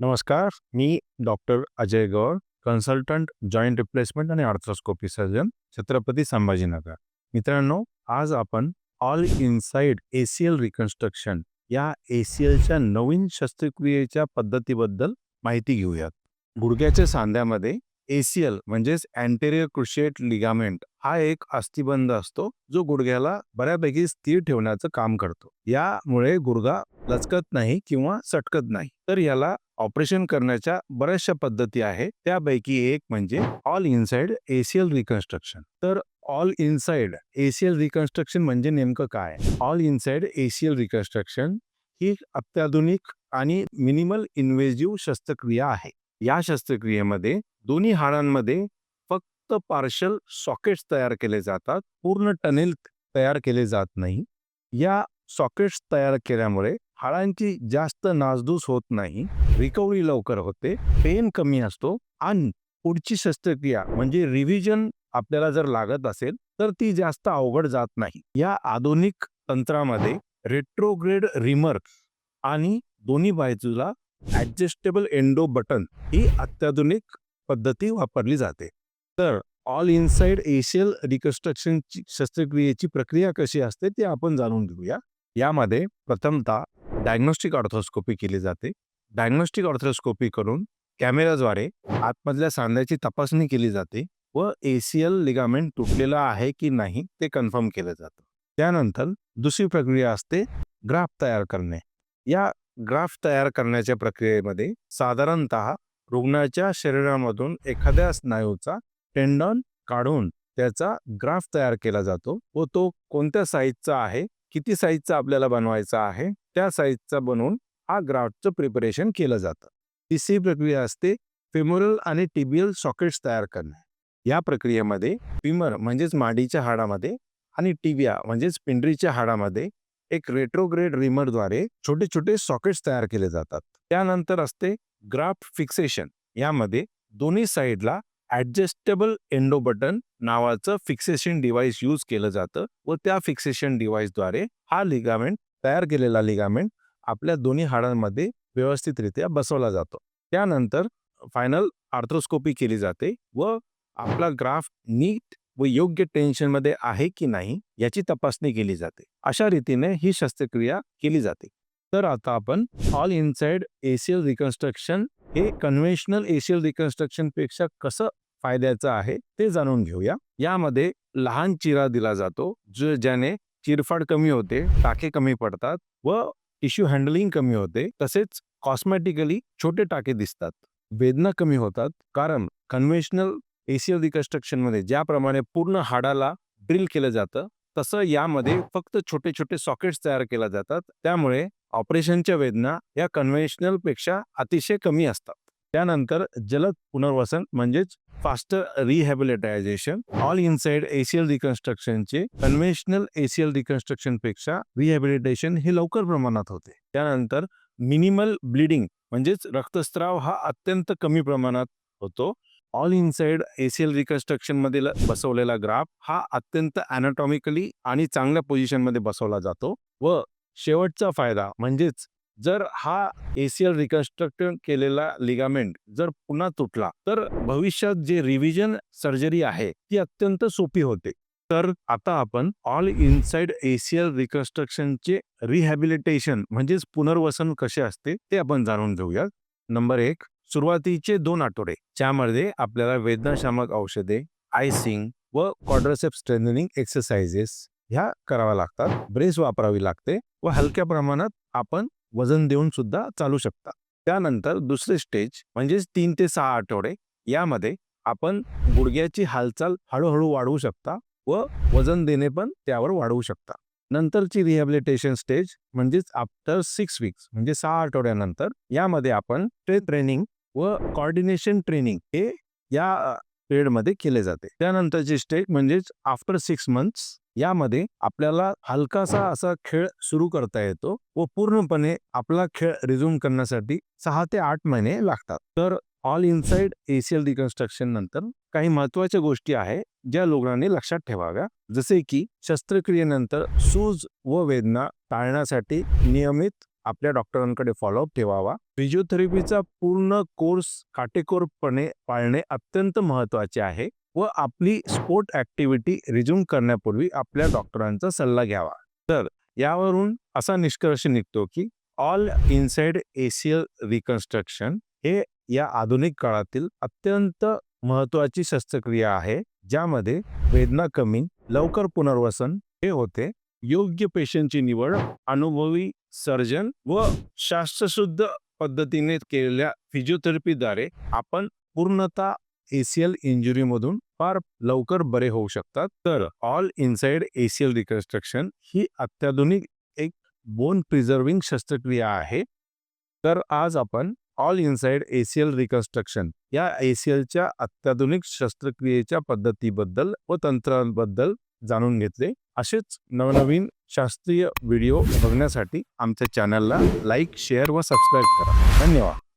नमस्कार मी doctor Ajay Gaur consultant joint replacement आणि arthroscopy surgeon Chhatrapati Sambhajinagar. मित्रांनो आज आपण ऑल इनसाइड एसीएल रिकन्स्ट्रक्शन या एसीएलच्या नवीन शस्त्रक्रियेच्या पद्धतीबद्दल माहिती घेऊयात. गुडघ्याच्या सांध्यामध्ये एसीएल म्हणजेच अँटेरियर क्रुशिएट लिगामेंट हा एक अस्थिबंध असतो जो गुडघ्याला बऱ्यापैकी स्थिर ठेवण्याचं काम करतो. यामुळे गुडघा लचकत नाही किंवा सटकत नाही. तर याला ऑपरेशन करण्याच्या बऱ्याचशा पद्धती आहेत. त्यापैकी एक म्हणजे ऑल इनसाइड एसीएल रिकन्स्ट्रक्शन. तर ऑल इनसाइड एसीएल रिकन्स्ट्रक्शन म्हणजे नेमकं काय? ऑल इनसाइड एसीएल रिकन्स्ट्रक्शन ही अत्याधुनिक आणि मिनिमल इन्व्हेजिव्ह शस्त्रक्रिया आहे. या शस्त्रक्रियेमध्ये दोन्ही हाडांमध्ये फक्त पार्शल सॉकेट्स तयार केले जातात. पूर्ण टनेल तयार केले जात नाही. या सॉकेट्स तयार केल्यामुळे हाडांची जास्त नासधूस होत नाही रिकव्हरी लवकर होते पेन कमी असतो आणि पुढची शस्त्रक्रिया म्हणजे रिव्हिजन आपल्याला जर लागत असेल तर ती जास्त अवघड जात नाही. या आधुनिक तंत्रामध्ये रेट्रोग्रेड रिमर आणि दोन्ही बाजूला ऍडजस्टेबल एंडो बटन ही अत्याधुनिक पद्धती वापरली जाते. तर ऑल इनसाइड एशियल रिकन्स्ट्रक्शनची शस्त्रक्रियेची प्रक्रिया कशी असते ते आपण जाणून घेऊया. यामध्ये प्रथमतः डायग्नोस्टिक ऑर्थोस्कोपी केली जाते. डायग्नोस्टिक ऑर्थोस्कोपी करून कॅमेराद्वारे आतमधल्या सांध्याची तपासणी केली जाते व एसीएल लिगामेंट तुटलेला आहे की नाही ते कन्फर्म केलं जातं. त्यानंतर दुसरी प्रक्रिया असते ग्राफ तयार करणे. या ग्राफ तयार करण्याच्या प्रक्रियेमध्ये साधारणत रुग्णाच्या शरीरामधून एखाद्या स्नायूचा टेंडॉन काढून त्याचा ग्राफ तयार केला जातो व तो कोणत्या साईजचा आहे किती साईजचा आपल्याला बनवायचा आहे त्या साईजचा बनवून हा ग्राफ्टचं प्रिपरेशन केलं जातं. तिसरी प्रक्रिया असते फिमोरल आणि टिबियल सॉकेट्स तयार करणे. या प्रक्रियेमध्ये फिमर म्हणजेच माडीच्या हाडामध्ये आणि टिबिया म्हणजेच पिंडरीच्या हाडामध्ये एक रेट्रोग्रेड रिमरद्वारे छोटे छोटे सॉकेट्स तयार केले जातात. त्यानंतर असते ग्राफ्ट फिक्सेशन यामध्ये दोन्ही साईडला ऍडजस्टेबल एंडो बटन नावाचं फिक्सेशन डिव्हाइस यूज केलं जातं व त्या फिक्सेशन डिव्हाइसद्वारे हा लिगामेंट तयार केलेला लिगामेंट आपल्या दोन्ही हाडांमध्ये व्यवस्थितरित्या बसवला जातो. त्यानंतर फायनल आर्थ्रोस्कोपी केली जाते व आपला ग्राफ नीट व योग्य टेन्शनमध्ये आहे की नाही याची तपासणी केली जाते. अशा रीतीने ही शस्त्रक्रिया केली जाते. तर आता आपण ऑल इनसाइड एशियल रिकन्स्ट्रक्शन हे कन्व्हेन्शनल एशियल रिकन्स्ट्रक्शनपेक्षा कसं फायद्याचं आहे ते जाणून घेऊया. यामध्ये लहान चिरा दिला जातो जो ज्याने चिरफाड कमी होते टाके कमी पडतात व टिश्यू हँडलिंग कमी होते. तसेच कॉस्मॅटिकली छोटे टाके दिसतात. वेदना कमी होतात कारण कन्व्हेन्शनल एशियल रिकन्स्ट्रक्शनमध्ये ज्याप्रमाणे पूर्ण हाडाला ड्रिल केलं जातं तसं यामध्ये फक्त छोटे छोटे सॉकेट्स तयार केल्या जातात. त्यामुळे ऑपरेशनच्या वेदना या कन्व्हेन्शनलपेक्षा अतिशय कमी असतात. त्यानंतर जलद पुनर्वसन म्हणजेच faster rehabilitisation all inside ACL रिकन्स्ट्रक्शनचे conventional ACL रिकन्स्ट्रक्शनपेक्षा रिहॅबिलिटेशन हे लवकर प्रमाणात होते. त्यानंतर मिनिमल ब्लिडिंग म्हणजेच रक्तस्राव हा अत्यंत कमी प्रमाणात होतो. ऑल इनसाइड एसीएल रिकन्स्ट्रक्शनमध्ये बसवलेला ग्राफ हा अत्यंत अनाटॉमिकली आणि चांगल्या पोझिशनमध्ये बसवला जातो व शेवटचा फायदा म्हणजेच जर हा एसीएल रिकन्स्ट्रक्ट केलेला लिगामेंट जर पुन्हा तुटला तर भविष्यात जे रिव्हिजन सर्जरी आहे ती अत्यंत सोपी होते. तर आता आपण ऑल इनसाइड एसीएल रिकन्स्ट्रक्शनचे रिहॅबिलिटेशन म्हणजेच पुनर्वसन कसे असते ते आपण जाणून घेऊया नंबर एक सुरुवातीचे दोन आठवडे ज्यामध्ये आपल्याला वेदनाशामक औषधे आयसिंग व कॉड्रसेप स्ट्रेनिंग एक्सरसाइजेस ह्या कराव्या लागतात. ब्रेस वापरावी लागते व हलक्या प्रमाणात आपण वजन देऊन सुद्धा चालू शकता. त्यानंतर दुसरे स्टेज म्हणजेच तीन ते सहा आठवडे यामध्ये आपण गुडघ्याची हालचाल हळूहळू वाढवू शकता व वजन देणे पण त्यावर वाढवू शकता. नंतरची रिहॅबिलिटेशन स्टेज म्हणजेच आफ्टर सिक्स वीक्स म्हणजे सहा आठवड्यानंतर यामध्ये आपण स्ट्रेंथ ट्रेनिंग व कॉर्डिनेशन ट्रेनिंग हे या पिरियडमध्ये केले जाते. त्यानंतरची स्टेज म्हणजेच आफ्टर सिक्स मंथ्स यामध्ये आपल्याला हलकासा असा खेळ सुरू करता येतो व पूर्णपणे आपला खेळ रिझ्यूम करण्यासाठी सहा ते आठ महिने लागतात. तर ऑल इनसाइड एशियल रिकन्स्ट्रक्शन नंतर काही महत्त्वाच्या गोष्टी आहे ज्या लोकांनी लक्षात ठेवाव्या. जसे की शस्त्रक्रियेनंतर सूज व वेदना टाळण्यासाठी नियमित आपल्या डॉक्टरांकडे फॉलोअप ठेवावा. फिजिओथेरपीचा पूर्ण कोर्स काटेकोरपणे पाळणे अत्यंत महत्त्वाचे आहे. व आपली स्पोर्ट ऍक्टिव्हिटी रिझ्यूम करण्यापूर्वी आपल्या डॉक्टरांचा सल्ला घ्यावा. तर यावरून असा निष्कर्ष निघतो की ऑल इनसाइड एसियल रिकन्स्ट्रक्शन हे या आधुनिक काळातील अत्यंत महत्वाची शस्त्रक्रिया आहे ज्यामध्ये वेदना कमी लवकर पुनर्वसन हे होते योग्य पेशंटची निवड अनुभवी सर्जन व शास्त्रशुद्ध पद्धतीने केलेल्या फिजिओथेरपीद्वारे आपण पूर्णतः एसीएल इंजुरीमधून फार लवकर बरे होऊ शकतात. तर ऑल इनसाइड एसीएल रिकन्स्ट्रक्शन ही अत्याधुनिक एक बोन प्रिझर्विंग शस्त्रक्रिया आहे. तर आज आपण ऑल इनसाइड एसीएल रिकन्स्ट्रक्शन या एसीएलच्या अत्याधुनिक शस्त्रक्रियेच्या पद्धतीबद्दल व तंत्रांबद्दल जाणून घेतले. असेच नवनवीन शास्त्रीय व्हिडिओ बघण्यासाठी आमच्या चॅनलला लाईक शेअर व सबस्क्राईब करा. धन्यवाद.